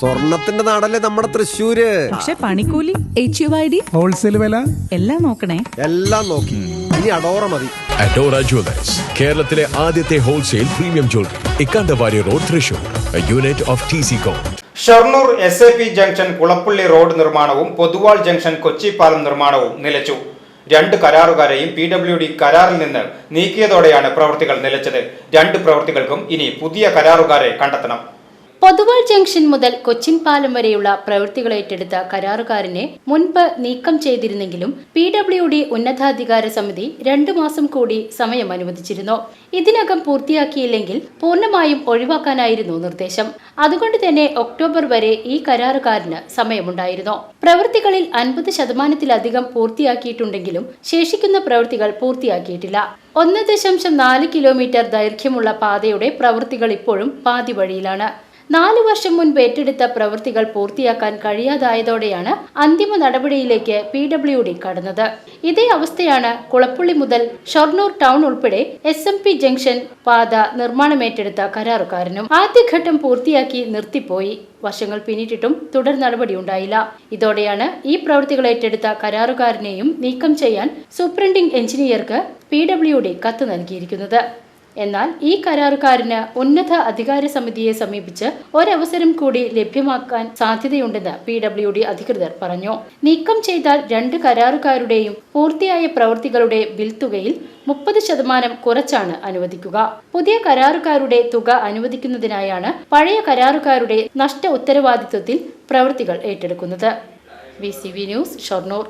സ്വർണത്തിന്റെ നാടല്ലേ നമ്മുടെ തൃശ്ശൂര്? പക്ഷെ പണിക്കൂലി H U I D wholesale വില? എല്ലാം നോക്കണേ. എല്ലാം നോക്കി. ഇനി അഡോറ മതി. അഡോറ ജുവലേഴ്സ് കേരളത്തിലെ ആദ്യത്തെ wholesale premium jewellery Ikkandavari road Thrissur unit of T C Shoranur S A P junction Kulappully road നിർമ്മാണവും പൊതുവാൾ ജംഗ്ഷൻ കൊച്ചി പാലം നിർമ്മാണവും നിലച്ചു. രണ്ട് കരാറുകാരെയും പി ഡബ്ല്യു ഡി കരാറിൽ നിന്ന് നീക്കിയതോടെയാണ് പ്രവൃത്തികൾ നിലച്ചത്. രണ്ട് പ്രവൃത്തികൾക്കും ഇനി പുതിയ കരാറുകാരെ കണ്ടെത്തണം. പൊതുവാൾ ജംഗ്ഷൻ മുതൽ കൊച്ചിൻ പാലം വരെയുള്ള പ്രവൃത്തികൾ ഏറ്റെടുത്ത കരാറുകാരനെ മുൻപ് നീക്കം ചെയ്തിരുന്നെങ്കിലും പി ഡബ്ല്യു ഡി ഉന്നതാധികാര സമിതി രണ്ടു മാസം കൂടി സമയം അനുവദിച്ചിരുന്നു. ഇതിനകം പൂർത്തിയാക്കിയില്ലെങ്കിൽ പൂർണമായും ഒഴിവാക്കാനായിരുന്നു നിർദ്ദേശം. അതുകൊണ്ട് തന്നെ ഒക്ടോബർ വരെ ഈ കരാറുകാരന് സമയമുണ്ടായിരുന്നു. പ്രവൃത്തികളിൽ അൻപത് ശതമാനത്തിലധികം പൂർത്തിയാക്കിയിട്ടുണ്ടെങ്കിലും ശേഷിക്കുന്ന പ്രവൃത്തികൾ പൂർത്തിയാക്കിയിട്ടില്ല. ഒന്ന് ദശാംശം നാല് കിലോമീറ്റർ ദൈർഘ്യമുള്ള പാതയുടെ പ്രവൃത്തികൾ ഇപ്പോഴും പാതി വഴിയിലാണ്. നാലു വർഷം മുൻപ് ഏറ്റെടുത്ത പ്രവൃത്തികൾ പൂർത്തിയാക്കാൻ കഴിയാതായതോടെയാണ് അന്തിമ നടപടിയിലേക്ക് പി ഡബ്ല്യു ഡി കടന്നത്. ഇതേ അവസ്ഥയാണ് കുളപ്പുള്ളി മുതൽ ഷൊർണൂർ ടൗൺ ഉൾപ്പെടെ എസ് എം പി ജംഗ്ഷൻ പാത നിർമ്മാണമേറ്റെടുത്ത കരാറുകാരനും ആദ്യഘട്ടം പൂർത്തിയാക്കി നിർത്തിപ്പോയി. വർഷങ്ങൾ പിന്നിട്ടിട്ടും തുടർ നടപടി ഉണ്ടായില്ല. ഇതോടെയാണ് ഈ പ്രവൃത്തികൾ ഏറ്റെടുത്ത കരാറുകാരനെയും നീക്കം ചെയ്യാൻ സൂപ്രണ്ടിംഗ് എഞ്ചിനീയർക്ക് പി ഡബ്ല്യു ഡി കത്ത് നൽകിയിരിക്കുന്നത്. എന്നാൽ ഈ കരാറുകാരന് ഉന്നത അധികാര സമിതിയെ സമീപിച്ച് ഒരവസരം കൂടി ലഭ്യമാക്കാൻ സാധ്യതയുണ്ടെന്ന് പി ഡബ്ല്യു ഡി അധികൃതർ പറഞ്ഞു. നീക്കം ചെയ്താൽ രണ്ട് കരാറുകാരുടെയും പൂർത്തിയായ പ്രവൃത്തികളുടെ ബിൽ തുകയിൽ മുപ്പത് ശതമാനം കുറച്ചാണ് അനുവദിക്കുക. പുതിയ കരാറുകാരുടെ തുക അനുവദിക്കുന്നതിനായാണ് പഴയ കരാറുകാരുടെ നഷ്ട ഉത്തരവാദിത്വത്തിൽ പ്രവൃത്തികൾ ഏറ്റെടുക്കുന്നത്. B news Shoranur.